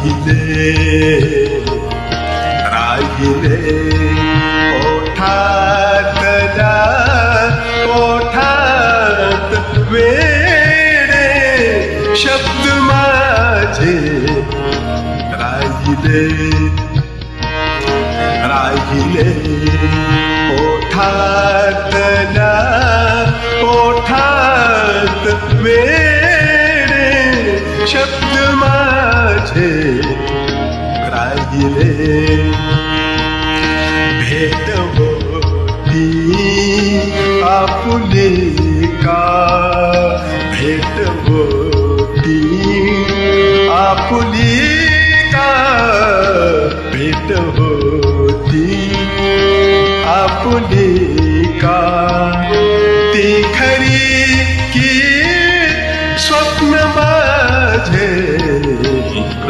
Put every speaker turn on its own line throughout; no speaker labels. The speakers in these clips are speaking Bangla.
राहिले राहिले ओठातल्या ओठात वेडे शब्द माझे राहिले राहिले शब्द माझे राहिले भेट होती आपुले का भेट होती आपुली का भेट होती आपुली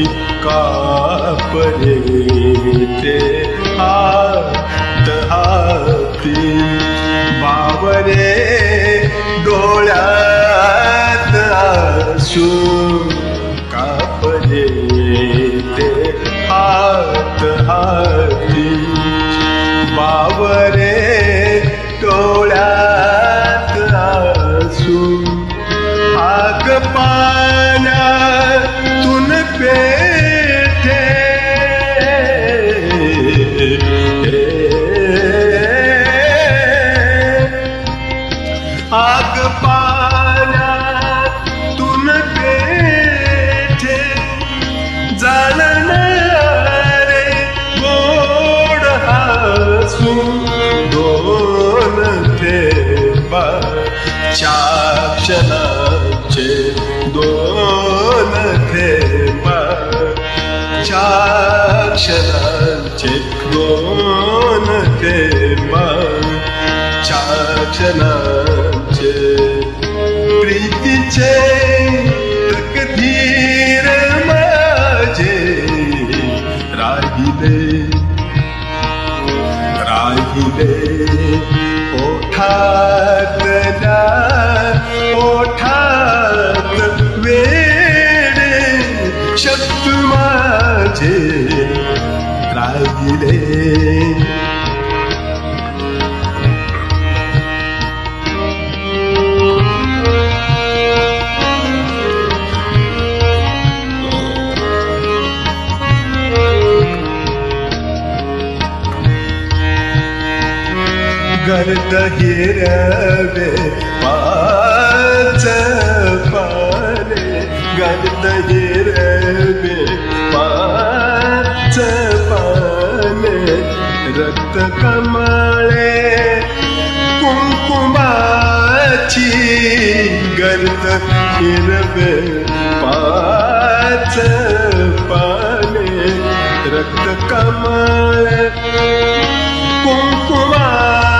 ਫਿੱਕਾ ਪਰੇ ਤੇ आग पाया पेठे बेठे जाणणारे गोड हसू दोन ठेवा चाक्षणाचे दोन ठेवा चाक्षणाचे दोन ठेवा चाक्षणा চেয়ে প্রীতি চেয়ে गर्द हिरवे पाच पाने गर्द हिरवे पाच पाने रक्त कमळे कुंकुमाची गर्द हिरवे पाच पाने रक्त कमळे कुंकुमाची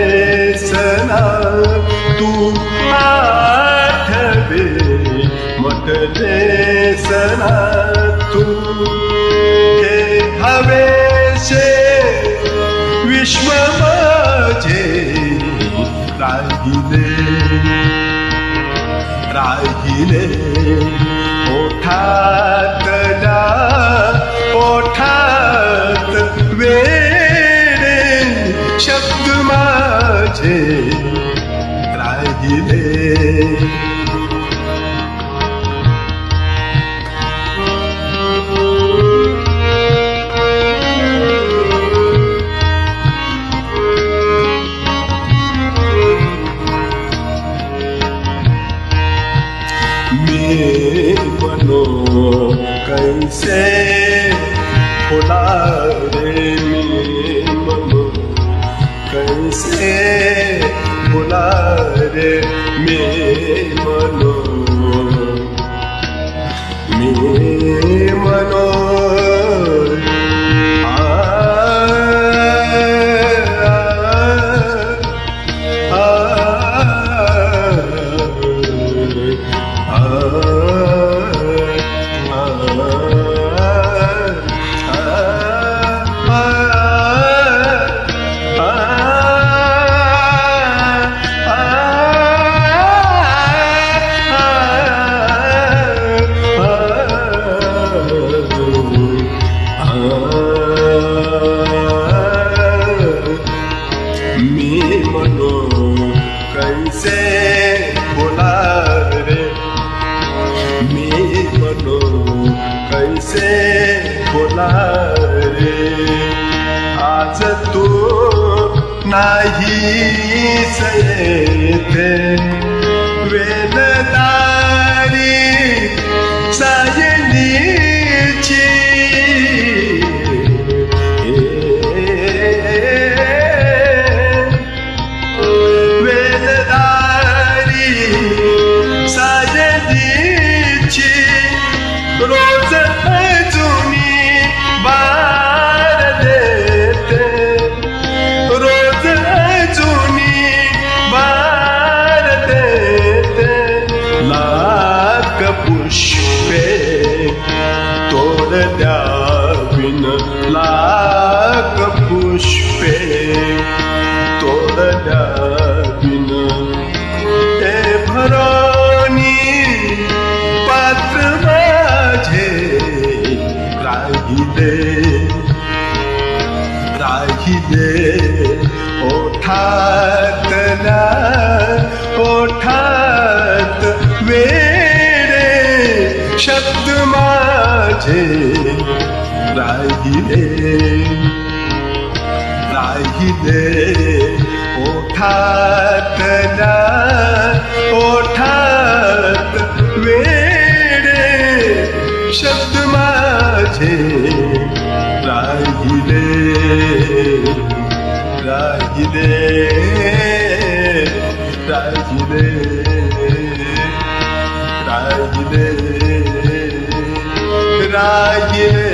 तू के हवेशे विश्व माझे राहिले राहिले ओठातल्या कैसे फुला रे मी बनो कैसे फुला रे मी बनो मी amor. कैसे बोला रे आज तू नाही येते वेलदारी লাক পুষ্পে তোরা বিন এ ভরণী পাত্র মাঝে রাহিদে রাহিদে ওঠাত না ওঠাত বেড়ে শব্দ মাঝে Nahide Nahide Othat na Othat Vede Shabd maje Nahide Nahide Nahide Nahide Nahide